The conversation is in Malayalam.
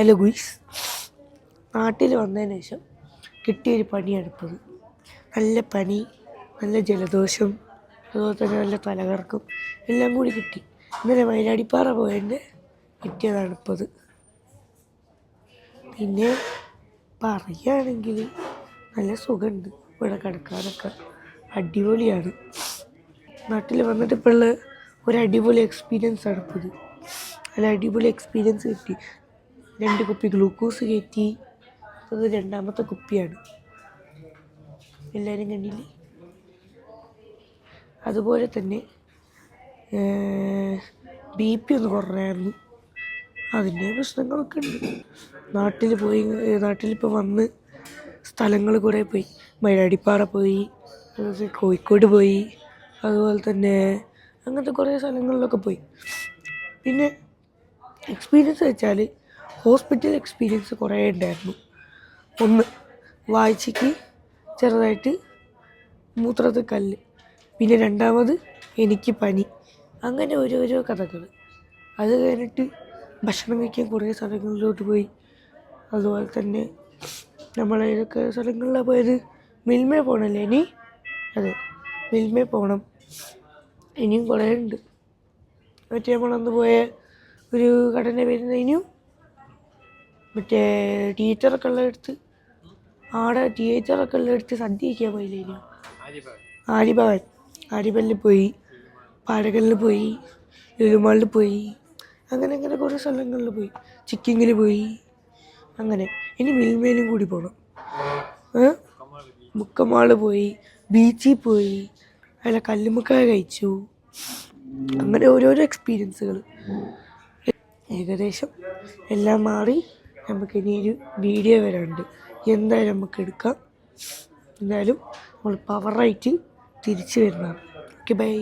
ഹലോ ഗുയ്സ് നാട്ടിൽ വന്നതിന് ശേഷം കിട്ടിയൊരു ഇത്. നല്ല പനി നല്ല ജലദോഷം അതുപോലെ തന്നെ നല്ല തലകറക്കം എല്ലാം കൂടി കിട്ടി. ഇന്നലെ വയനാടിപ്പാറ പോയതിന്റെ കിട്ടിയതാണ് ഇപ്പോൾ ഇത് പിന്നെ പറയുകയാണെങ്കിൽ നല്ല സുഖമുണ്ട് ഇവിടെ കിടക്കാനൊക്കെ. അടിപൊളിയാണ്. നാട്ടിൽ വന്നിട്ട് ഇപ്പോൾ ഉള്ള ഒരു അടിപൊളി എക്സ്പീരിയൻസ് ആണ് ഇത് നല്ല അടിപൊളി എക്സ്പീരിയൻസ് കിട്ടി. രണ്ട് കുപ്പി ഗ്ലൂക്കോസ് കയറ്റി. അത് രണ്ടാമത്തെ കുപ്പിയാണ്. എല്ലാവരും കണ്ടില്ലേ? അതുപോലെ തന്നെ ബി പി ഒന്ന് കുറഞ്ഞായിരുന്നു അതിന്റെ പ്രശ്നങ്ങളൊക്കെ ഉണ്ട്. നാട്ടിൽ പോയി നാട്ടിലിപ്പോൾ വന്ന് സ്ഥലങ്ങൾ കുറേ പോയി. മൈലാടിപ്പാറ പോയി കോഴിക്കോട് പോയി അതുപോലെ തന്നെ അങ്ങനത്തെ കുറേ സ്ഥലങ്ങളിലൊക്കെ പോയി. പിന്നെ എക്സ്പീരിയൻസ് വെച്ചാൽ ഹോസ്പിറ്റൽ എക്സ്പീരിയൻസ് കുറേ ഉണ്ടായിരുന്നു. ഒന്ന് വായിച്ചയ്ക്ക് ചെറുതായിട്ട് മൂത്രത്തിൽ കല്ല്. പിന്നെ രണ്ടാമത് എനിക്ക് പനി. അങ്ങനെ ഓരോരോ കഥകൾ അത് കഴിഞ്ഞിട്ട് ഭക്ഷണം കഴിക്കാൻ കുറേ സ്ഥലങ്ങളിലോട്ട് പോയി. അതുപോലെ തന്നെ നമ്മൾ ഏതൊക്കെ സ്ഥലങ്ങളിലാണ് പോയത്. മിൽമേ പോകണല്ലേ ഇനി? അതെ മിൽമേ പോകണം ഇനിയും കുറേ ഉണ്ട്. മറ്റേ നമ്മളന്ന് പോയ ഒരു കടന്റെ പേര് ഇനിയും? മറ്റേ ടീച്ചറൊക്കെ ഉള്ളടുത്ത് ആടെ ടീച്ചറൊക്കെ ഉള്ളടുത്ത് സദ്യ കഴിക്കാൻ പോയില്ലേ ആരിഭവൻ ആര്യഭവൻ. ആര്യഭവനിൽ പോയി. പാടകളിൽ പോയി. ലുലുമാളിൽ പോയി. അങ്ങനെ അങ്ങനെ കുറേ സ്ഥലങ്ങളിൽ പോയി. ചിക്കിങ്ങിൽ പോയി. അങ്ങനെ. ഇനി മിൽമേലും കൂടി പോകണം മുക്കമാൾ പോയി. ബീച്ചിൽ പോയി. അല്ല കല്ലുമുക്കായ കഴിച്ചു. അങ്ങനെ ഓരോരോ എക്സ്പീരിയൻസുകൾ ഏകദേശം എല്ലാം മാറി. നമുക്ക് ഇനി ഒരു വീഡിയോ വരാനുണ്ട്. എന്തായാലും നമുക്ക് എടുക്കാം എന്തായാലും നമ്മൾ പവറായിട്ട് തിരിച്ചു വരുന്നതാണ്. Okay bye